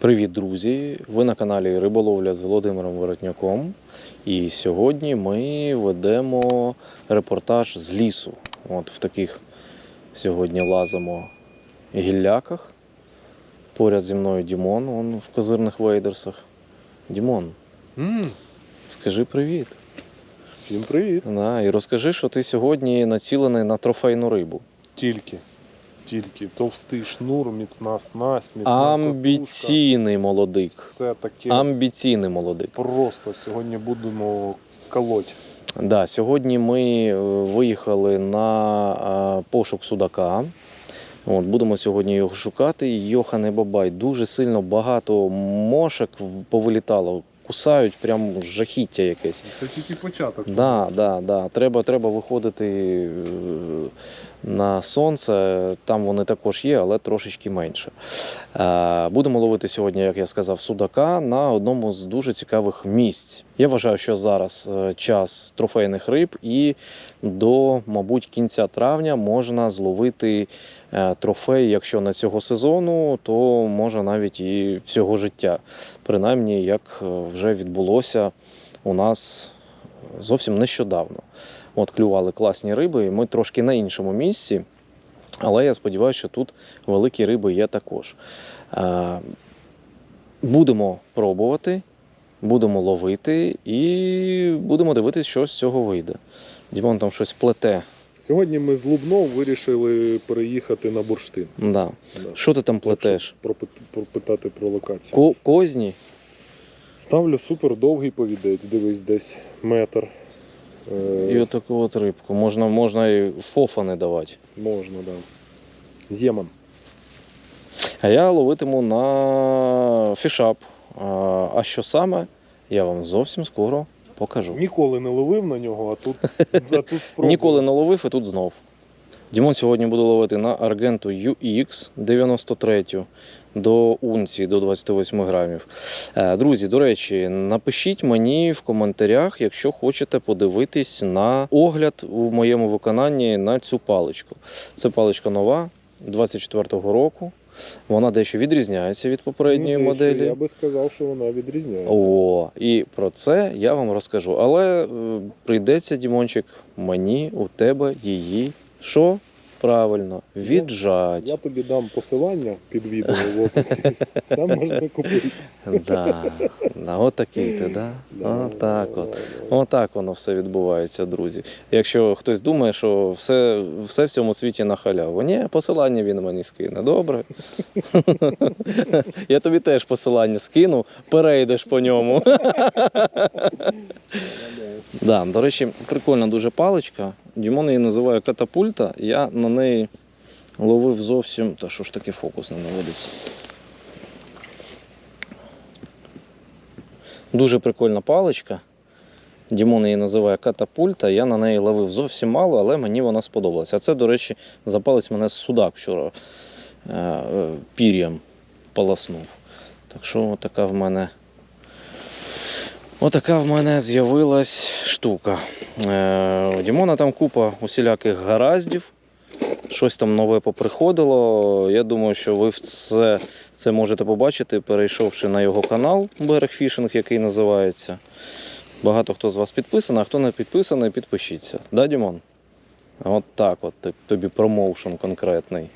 Привіт, друзі! Ви на каналі Риболовля з Володимиром Воротняком. І сьогодні ми ведемо репортаж з лісу. От в таких сьогодні лазимо гілляках. Поряд зі мною Дімон, он в козирних вейдерсах. Дімон, М, скажи привіт. Всім привіт. Да, і розкажи, що ти сьогодні націлений на трофейну рибу. Тільки. Тільки товстий шнур, міцна снасть, міцна катушка. Амбіційний молодик. Все таке Амбіційний молодик. просто. Сьогодні будемо колоть. Да, сьогодні ми е, виїхали на е, пошук судака. От, будемо сьогодні його шукати. Йохане Бабай, дуже сильно багато мошек повилітало. Кусають прям жахіття якесь. Це тільки початок. Да, да, да. Треба, треба виходити е, на сонце. Там вони також є, але трошечки менше. Е, Будемо ловити сьогодні, як я сказав, судака на одному з дуже цікавих місць. Я вважаю, що зараз е, час трофейних риб, і до, мабуть, кінця травня можна зловити трофей, якщо не цього сезону, то може навіть і всього життя. Принаймні, як е, вже відбулося у нас зовсім нещодавно. От клювали класні риби, і ми трошки на іншому місці. Але я сподіваюся, що тут великі риби є також. Е, Будемо пробувати, будемо ловити і будемо дивитися, що з цього вийде. Дімон там щось плете. Сьогодні ми з Лубнов вирішили переїхати на бурштин. Да. Да. Що ти там плетеш? Пропитати про локацію. Ко- козні? Ставлю супер довгий повідець, дивись, десь метр. Е, І отаку от рибку. Можна, можна і фофа не давати. Можна, так. Да. Зєман. А я ловитиму на фішап. А що саме, я вам зовсім скоро покажу. Ніколи не ловив на нього, а тут, а тут спробую. Ніколи не ловив і тут знов. Дімон сьогодні буде ловити на Аргенту UX 93 до унції до 28 грамів. Е, Друзі, до речі, напишіть мені в коментарях, якщо хочете подивитись на огляд у моєму виконанні на цю паличку. Це паличка нова 24-го року. Вона дещо відрізняється від попередньої Ну, дещо, моделі. Я би сказав, що вона відрізняється. О, і про це я вам розкажу. Але е, прийдеться, Дімончик, мені у тебе її що? Правильно, віджать. Я тобі дам посилання під відео в описі. Там можна купити. Да. Да, от такий ти, да? Отак от. Отак воно все відбувається, друзі. Якщо хтось думає, що все, все в цьому світі на халяву. Ні, посилання він мені скине. Добре. Я тобі теж посилання скину, перейдеш по ньому. Да, до речі, прикольна дуже паличка. Дімон її називає катапульта. Я на неї ловив зовсім. Та що ж таке фокус не наводиться. Дуже прикольна паличка. Дімон її називає катапульта. Я на неї ловив зовсім мало, але мені вона сподобалася. А це, до речі, запалець мене судак вчора е, е, пір'ям полоснув. Так що така в мене. Отака в мене з'явилась штука. Е, у Дімона там купа усіляких гараздів. Щось там нове поприходило. Я думаю, що ви це, це можете побачити, перейшовши на його канал Берег Фішинг, який називається. Багато хто з вас підписаний, а хто не підписаний, підпишіться. Да, Дімон? От так от тобі промоушен конкретний.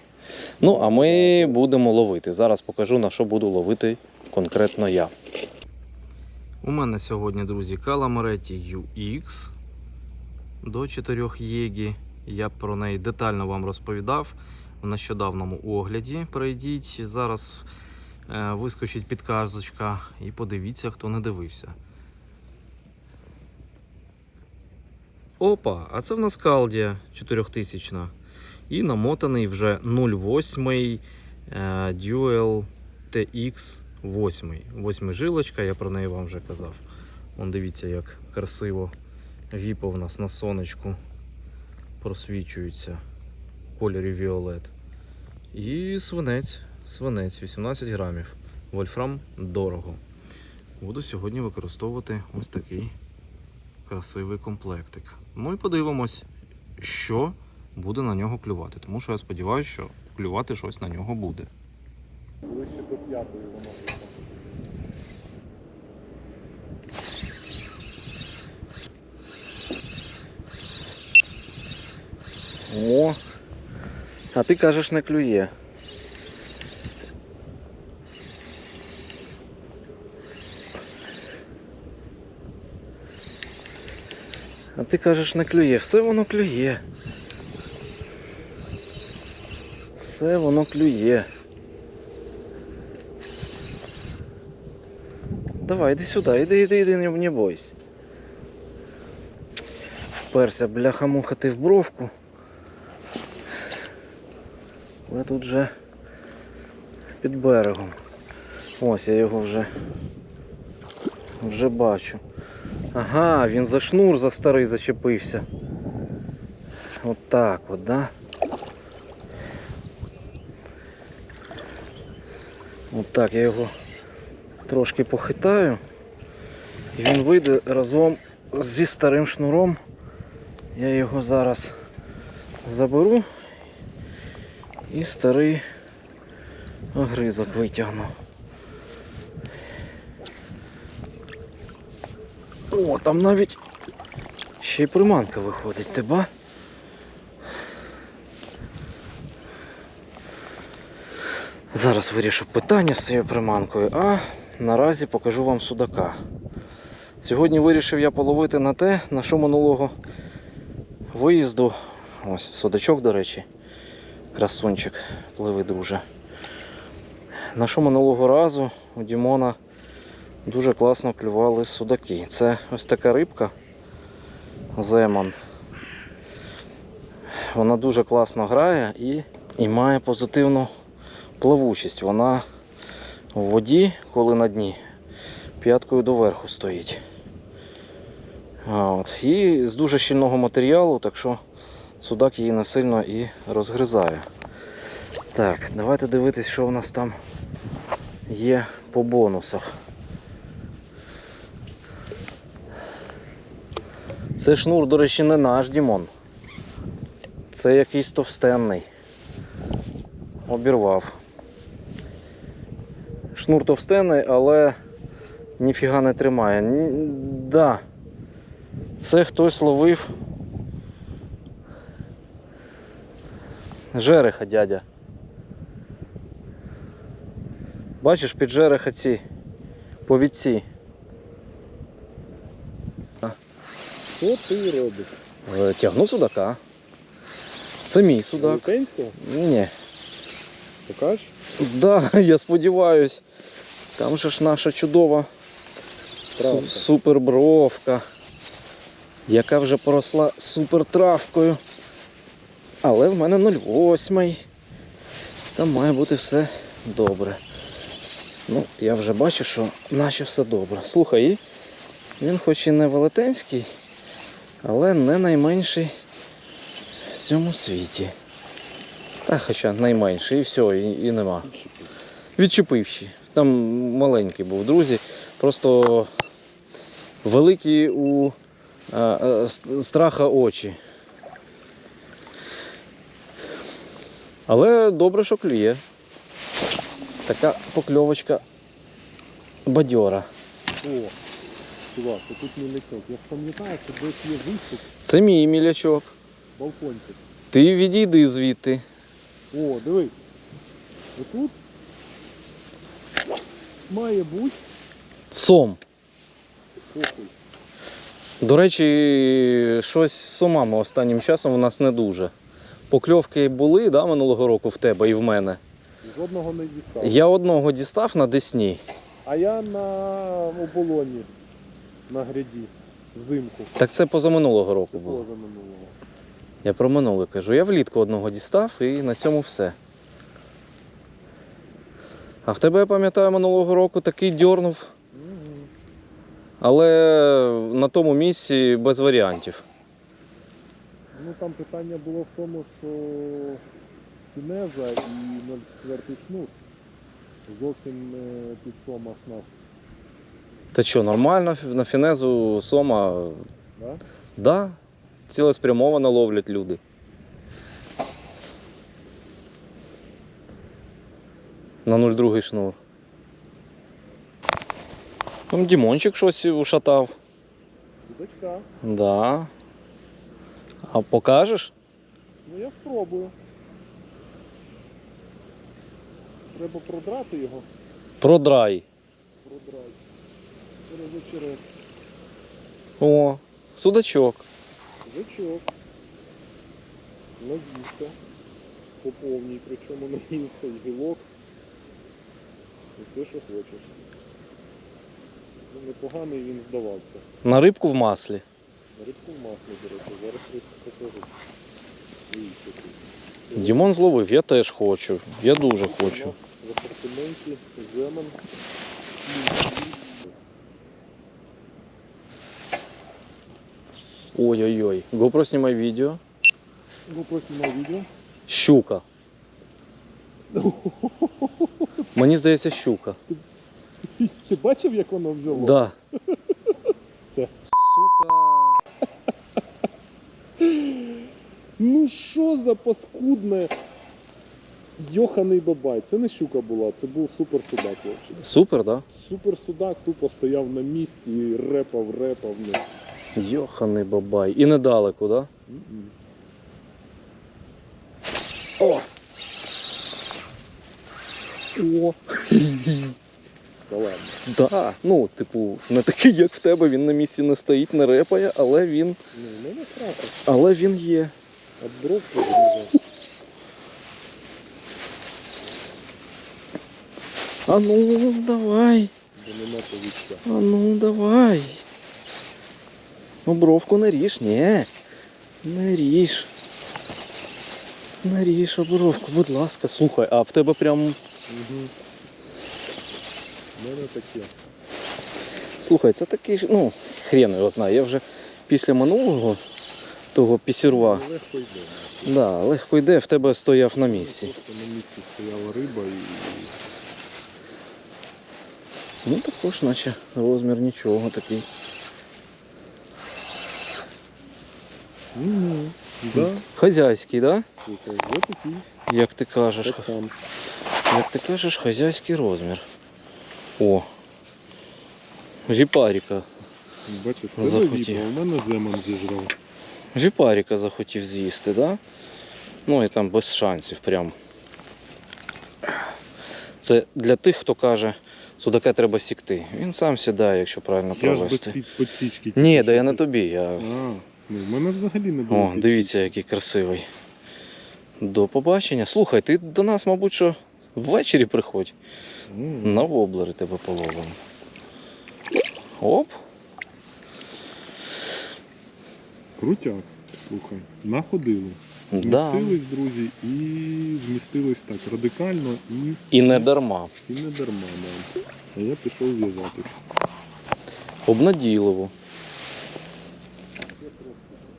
Ну, а ми будемо ловити. Зараз покажу, на що буду ловити конкретно я. У мене сьогодні, друзі, Calamari UX до 4 єгі. Я про неї детально вам розповідав в нещодавному огляді. Перейдіть зараз, е, вискочить підказочка і подивіться, хто не дивився. Опа, а це в нас Калдія 4000. І намотаний вже 08 е, Dual TX 8. Восьмий жилочка, я про неї вам вже казав. Вон дивіться, як красиво віпа в нас на сонечку просвічується в кольорі Віолет. І свинець, свинець 18 грамів. Вольфрам дорого. Буду сьогодні використовувати ось такий красивий комплектик. Ну і подивимось, що буде на нього клювати. Тому що я сподіваюся, що клювати щось на нього буде. Ближче до п'ятої воно. О! А ти кажеш не клює. А ти кажеш не клює, все воно клює. Все воно клює. Давай, іди сюди, іди, іди, іди, не, не бойся. Вперся бляха-муха ти в бровку. Але тут вже під берегом. Ось я його вже вже бачу. Ага, він за шнур за старий зачепився. От так от, да? От так я його трошки похитаю. І він вийде разом зі старим шнуром. Я його зараз заберу і старий огризок витягну. О, там навіть ще й приманка виходить, ти ба? Зараз вирішу питання з цією приманкою, а наразі покажу вам судака. Сьогодні вирішив я половити на те, на що минулого виїзду. Ось судачок, до речі, красунчик, пливи, друже. На що минулого разу у Дімона дуже класно клювали судаки. Це ось така рибка Земан. Вона дуже класно грає і, і має позитивну плавучість. Вона в воді, коли на дні, п'яткою доверху стоїть. От. І з дуже щільного матеріалу, так що судак її не сильно і розгризає. Так, давайте дивитись, що в нас там є по бонусах. Це шнур, до речі, не наш Дімон. Це якийсь товстенний. Обірвав. Шнур товстенний, але ніфіга не тримає. Ні- Да. Це хтось ловив. Жереха, дядя. Бачиш, під жереха ці повідці. Що ти робиш? Е, Тягну судака. Це мій судак. Велетенського? Ні. Покажеш? Да, я сподіваюсь. Там же ж наша чудова Травка. супербровка, яка вже поросла супертравкою. Але в мене 0,8. Там має бути все добре. Ну, я вже бачу, що наче все добре. Слухай, він хоч і не велетенський, але не найменший в цьому світі. Та хоча найменший, і все, і, і нема. Відчепивши. Там маленький був, друзі. Просто великі у а, а, страха очі. Але добре, що клює. Така покльовочка бадьора. О, чувак, тут мілячок. Я пам'ятаю, що десь є виступ, Це мій мілячок. балкончик. Ти відійди звідти. О, диви. Отут має бути Сом. похуй. До речі, щось з сомами останнім часом у нас не дуже. Покльовки були да, минулого року в тебе і в мене. Жодного не дістав. Я одного дістав на Десні. А я на оболоні на гряді взимку. Так це позаминулого року було. Поза минулого. Я про минуле кажу. Я влітку одного дістав і на цьому все. А в тебе, я пам'ятаю, минулого року такий дьорнув, але на тому місці без варіантів. Ну там питання було в тому, що кінеза і 0,4 шнур зовсім не під сома шнап. Та що, нормально на фінезу сома, Да? да, цілеспрямовано ловлять люди. На 0,2 шнур. Там Дімончик щось ушатав. Дочка. Да. А покажеш? Ну я спробую. Треба продрати його. Продрай. Продрай. Через очерет. О, судачок. Зачок. Наївся. По повній, причому наївся і гілок. І все, що хочеш. Ну, непоганий він здавався. На рибку в маслі. На Рибку в маслі, до речі, зараз рибку покажу. Дивіться тут. Дімон зловив, я теж хочу. Я дуже У хочу. В апартаменті земен. Ой-ой-ой. GoPro знімай відео. Ну, знімав відео. Щука. Мені здається, щука. Ти бачив, як воно взяло? Да. Все. Сука. Ну що за паскудне йоханий бабай. Це не щука була, це був супер судак. Супер, да? Супер судак тупо стояв на місці і репав, репав. Ну. Йоханий бабай. І недалеко, да? М-м. О! О! Та ладно. Да. Ну, типу, не такий, як в тебе, він на місці не стоїть, не репає, але він. Ну, не насрати. Але він є. От бровку зрізав. А ну, давай. Бо нема повітря. А ну, давай. Ну, бровку не ріж, ні. Не ріж. Не ріж обровку, будь ласка. Слухай, а в тебе прям. Угу. Мене таке. Слухай, це такий ж, ну, хрен його знає. Я вже після минулого того пісюрва. Ну, Легко йде. Да, легко йде, в тебе стояв на місці. Просто на місці стояла риба і. Ну також, наче розмір нічого такий. Угу. Да. Хазяйський, да? Слухай, я такий Як ти кажеш. Як ти кажеш, хазяйський розмір. О. Віпаріка. Бачиш, в Захотів. а у мене земан зіжрав. Віпаріка захотів з'їсти, да? Ну і там без шансів прям. Це для тих, хто каже, судака треба сікти. Він сам сідає, якщо правильно Я ж без провести. підсічки. Ні, да я не тобі. Я... А, ну в мене взагалі не було. О, підсічки. дивіться, який красивий. До побачення. Слухай, ти до нас, мабуть, що ввечері приходь. М, На воблери тебе половимо. Оп. Крутяк. Слухай, находили. Да. Змістились, друзі, і змістились так радикально і, І не дарма. і не дарма. Да. А я пішов в'язатись. Обнадійливо.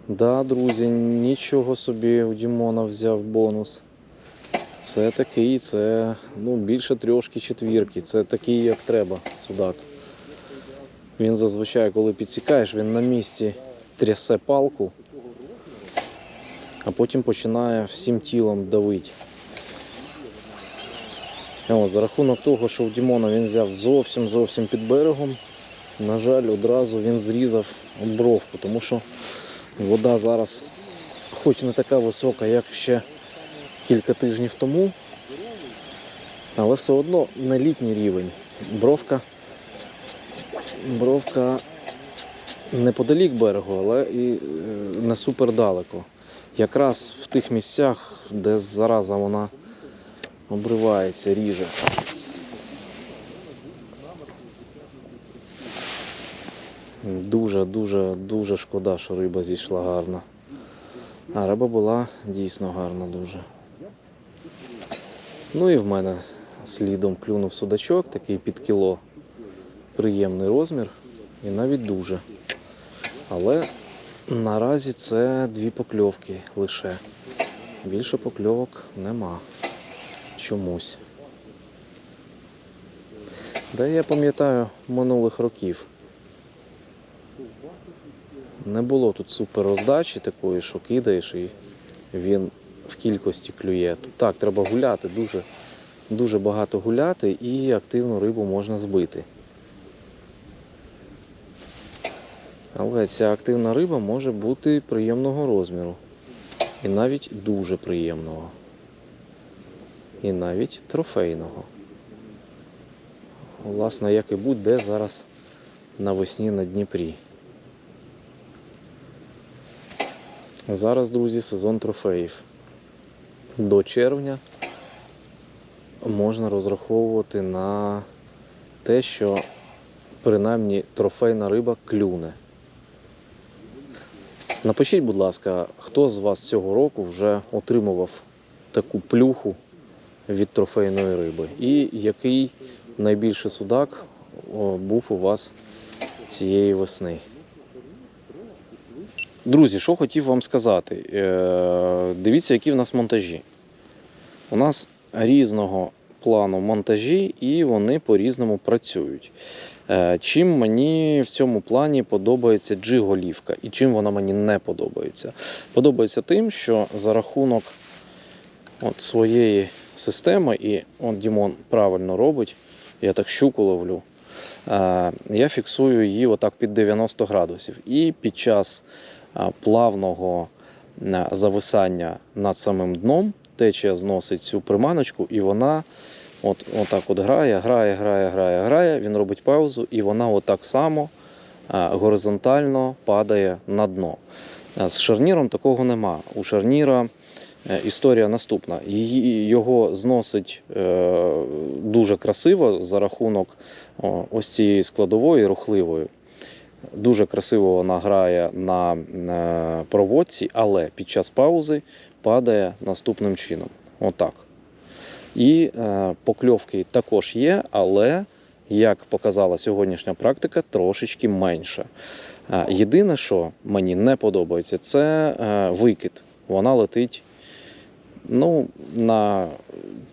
Да, друзі, нічого собі у Дімона взяв бонус. Це такий, це ну, більше трьошки четвірки. Це такий, як треба, судак. Він зазвичай, коли підсікаєш, він на місці трясе палку, а потім починає всім тілом давити. О, за рахунок того, що у Дімона він взяв зовсім зовсім під берегом, на жаль, одразу він зрізав бровку, тому що вода зараз, хоч не така висока, як ще кілька тижнів тому, але все одно не літній рівень. Бровка, бровка неподалік берегу, але і е, не супер далеко. Якраз в тих місцях, де зараза вона обривається, ріже. Дуже, дуже, шкода, що риба зійшла гарна. А риба була дійсно гарна дуже. Ну і в мене слідом клюнув судачок, такий під кіло. Приємний розмір і навіть дуже. Але наразі це дві покльовки лише. Більше покльовок нема. Чомусь. Да я пам'ятаю минулих років. Не було тут супер роздачі такої, що кидаєш і він в кількості клює. Так, треба гуляти, дуже, дуже багато гуляти і активну рибу можна збити. Але ця активна риба може бути приємного розміру. І навіть дуже приємного. І навіть трофейного. Власне, як і будь-де зараз навесні на Дніпрі. Зараз, друзі, сезон трофеїв. До червня можна розраховувати на те, що принаймні трофейна риба клюне. Напишіть, будь ласка, хто з вас цього року вже отримував таку плюху від трофейної риби? І який найбільший судак був у вас цієї весни? Друзі, що хотів вам сказати? Е, Дивіться, які в нас монтажі. У нас різного плану монтажі, і вони по-різному працюють. Е, Чим мені в цьому плані подобається джиголівка і чим вона мені не подобається? Подобається тим, що за рахунок от своєї системи, і от Дімон правильно робить, я так щуку ловлю. е, Я фіксую її отак під 90 градусів. І під час плавного зависання над самим дном течія зносить цю приманочку, і вона от, отак от грає, грає, грає, грає, грає. Він робить паузу, і вона отак само горизонтально падає на дно. З шарніром такого нема. У шарніра е, історія наступна. Його зносить е, дуже красиво за рахунок ось цієї складової рухливої. Дуже красиво вона грає на е, проводці, але під час паузи падає наступним чином. Отак. І е, покльовки також є, але, як показала сьогоднішня практика, трошечки менше. Е, єдине, що мені не подобається, це викид. Вона летить ну, на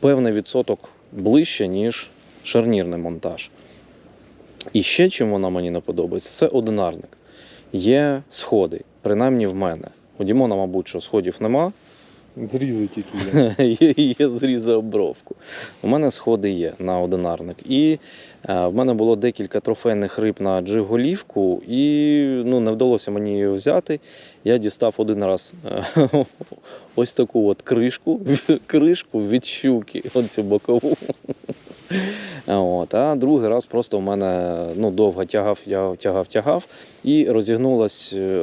певний відсоток ближче, ніж шарнірний монтаж. І ще чим вона мені не подобається, це одинарник. Є сходи, принаймні в мене. У Дімона, мабуть, що сходів нема, Зрізи тільки є. є, зрізи обровку. У мене сходи є на одинарник. І е, в мене було декілька трофейних риб на джиголівку, і ну, не вдалося мені її взяти. Я дістав один раз е, ось таку от кришку, кришку від щуки, оцю бокову. От, а другий раз просто в мене ну, довго тягав, тягав, тягав, тягав і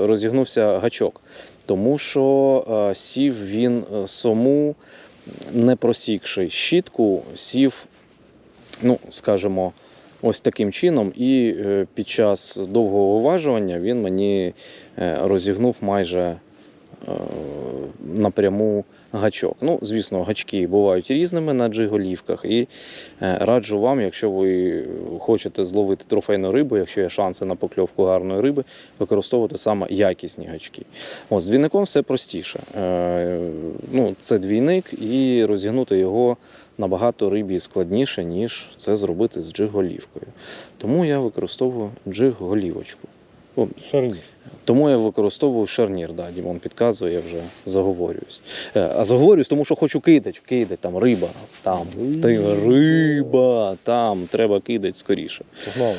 розігнувся гачок. Тому що е, сів він е, сому, не просікши щітку, сів, ну, скажімо, ось таким чином, і е, під час довгого уважування він мені розігнув майже напряму гачок. Ну, звісно, гачки бувають різними на джиголівках, і е, раджу вам, якщо ви хочете зловити трофейну рибу, якщо є шанси на покльовку гарної риби, використовувати саме якісні гачки. От, з двійником все простіше. Е, ну, це двійник, і розігнути його набагато рибі складніше, ніж це зробити з джиг-голівкою. Тому я використовую джиг-голівочку. О, Шарнір. Тому я використовую шарнір, да, Дімон підказує, я вже заговорююсь. Е, А заговорююсь, тому що хочу кидати, кидати, там риба, там, ти, риба, там, треба кидати скоріше. Погнали.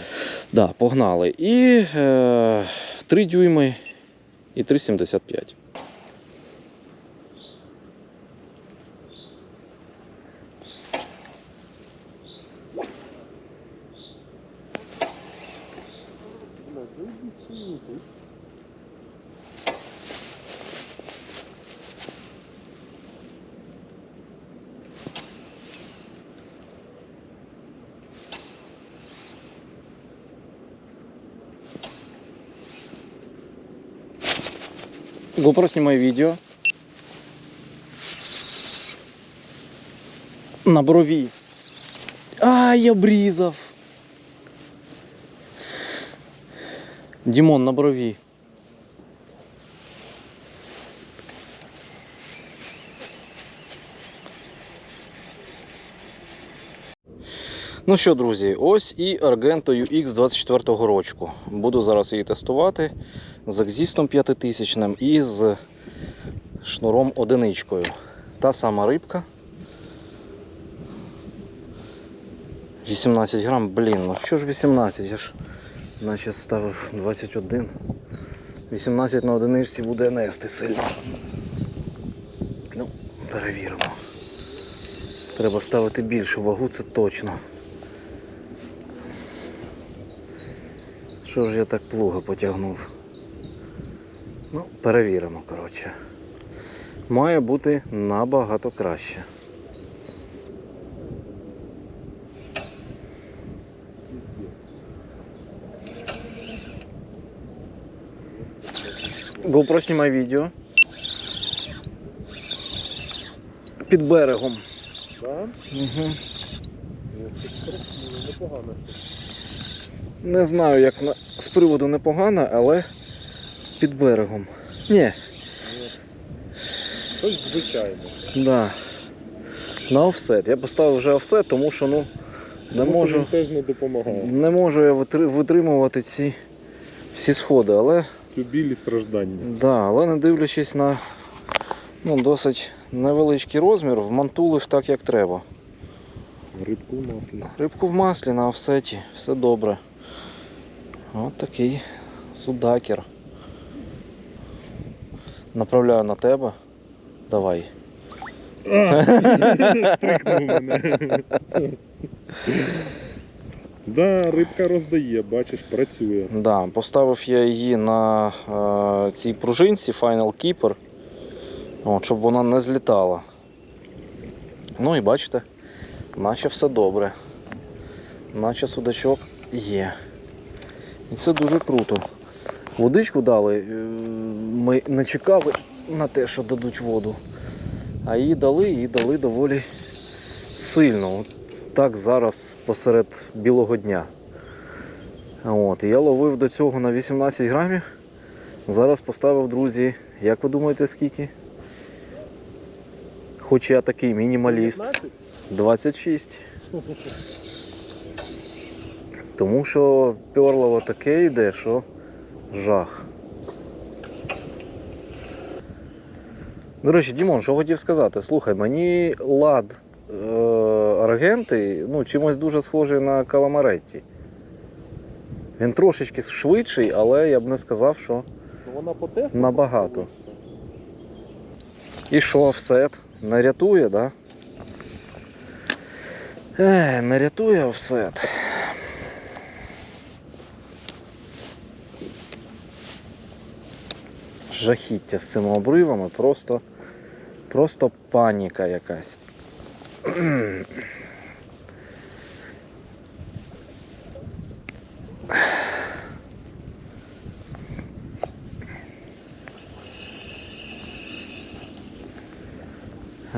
Да, погнали. І е, 3 дюйми і 3,75. GoPro снимай видео. На брові. А, я обрізав. Дімон на брові. Ну що, друзі, ось і Argento UX 24-го рочку. Буду зараз її тестувати з екзістом 5000 і з шнуром одиничкою. Та сама рибка. 18 грам, блін, ну що ж 18? Я ж наче ставив 21. 18 на одиничці буде нести сильно. Ну, Перевіримо. Треба ставити більшу вагу, це точно. Що ж я так плуга потягнув? Ну, перевіримо, коротше. Має бути набагато краще. GoPro знімай відео. Під берегом. Да? Угу. Непогано. Не знаю, як на... з приводу непогано, але під берегом. Ні, Щось звичайне. да. На офсет. Я поставив вже офсет, тому що ну, не Тому що можу, Він теж не допомагає. не можу я витри- витримувати ці всі сходи. Але, Цю біль і страждання. да, але не дивлячись на ну, досить невеличкий розмір, вмантулив так, як треба. Рибку в маслі. Рибку в маслі на офсеті, все добре. От такий судакер. Направляю на тебе. Давай. А, мене. Да, рибка роздає, бачиш, працює. Да, поставив я її на е, цій пружинці Final Keeper, от, щоб вона не злітала. Ну і бачите, наче все добре. Наче судачок є. І це дуже круто. Водичку дали, е, ми не чекали на те, що дадуть воду. А її дали, і дали доволі сильно. От так зараз посеред білого дня. От, я ловив до цього на 18 грамів. Зараз поставив, друзі, як ви думаєте, скільки? Хоч я такий мінімаліст. 26. Тому що перлово таке йде, що жах. До речі, Дімон, що хотів сказати? Слухай, мені лад е, аргенти ну, чимось дуже схожий на каламаретті. Він трошечки швидший, але я б не сказав, що. Ну, Вона по тесту. Набагато. І що, офсет? Не рятує, так? Да? Е, не рятує офсет. Жахіття з цими обривами, просто, просто паніка якась.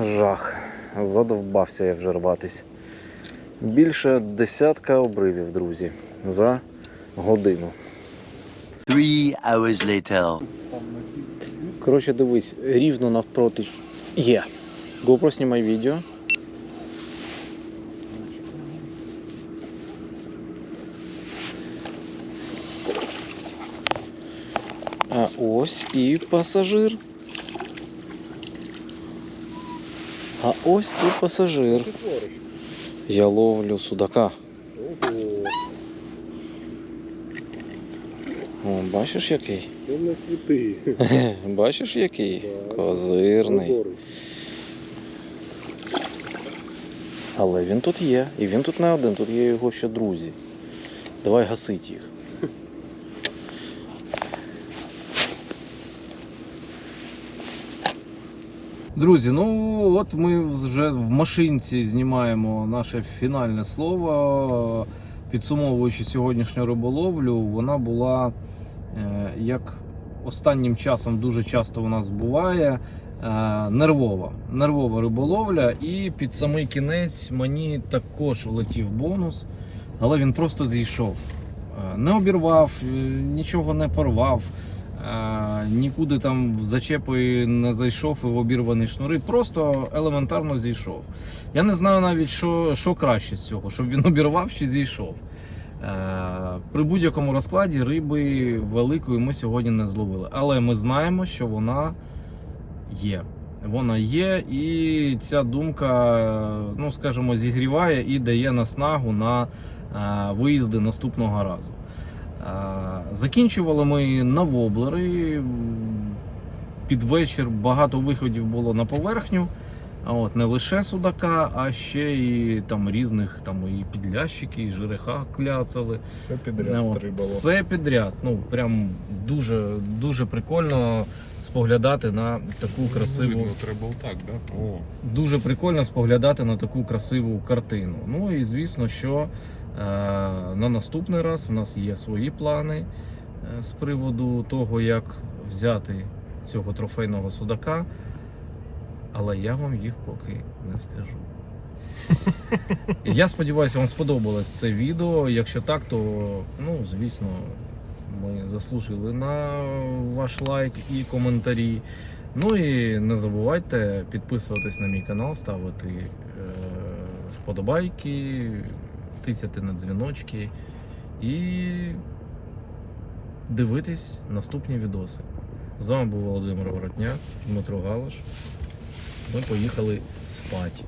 Жах. Задовбався я вже рватись. Більше десятка обривів, друзі, за годину. Three hours later. Коротше, дивись, рівно навпроти є. GoPro знімай відео. А ось і пасажир. А ось і пасажир. Ти твориш? Я ловлю судака. О, бачиш який? ти не світи. Бачиш який? Да. Козирний. Прозорий. Але він тут є. І він тут не один, тут є його ще друзі. Давай гасить їх. Друзі, ну от ми вже в машинці знімаємо наше фінальне слово. Підсумовуючи сьогоднішню риболовлю, вона була як останнім часом дуже часто у нас буває. е, Нервова, нервова риболовля, і під самий кінець мені також влетів бонус, але він просто зійшов. Е, Не обірвав, е, нічого не порвав, нікуди там в зачепи не зайшов і в обірвані шнури, просто елементарно зійшов. Я не знаю навіть, що, що краще з цього, щоб він обірвав чи зійшов. Е, При будь-якому розкладі риби великої ми сьогодні не зловили. Але ми знаємо, що вона є. Вона є, і ця думка, ну скажімо, зігріває і дає наснагу на е, виїзди наступного разу. Е, Закінчували ми на воблери. Під вечір багато виходів було на поверхню. А от не лише судака, а ще і там різних там і підлящики, і жереха кляцали. Все підряд от, стрибало. Все підряд. Ну прям дуже дуже прикольно споглядати на таку красиву. Видно, треба отак, да? О, Дуже прикольно споглядати на таку красиву картину. Ну і звісно, що е, на наступний раз в нас є свої плани е, з приводу того, як взяти цього трофейного судака. Але я вам їх поки не скажу. Я сподіваюся, вам сподобалось це відео. Якщо так, то ну, звісно, ми заслужили на ваш лайк і коментарі. Ну і не забувайте підписуватись на мій канал, ставити е, вподобайки, тисяти на дзвіночки і дивитись наступні відоси. З вами був Володимир Воротняк, Дмитро Галаш. Ми поїхали спати.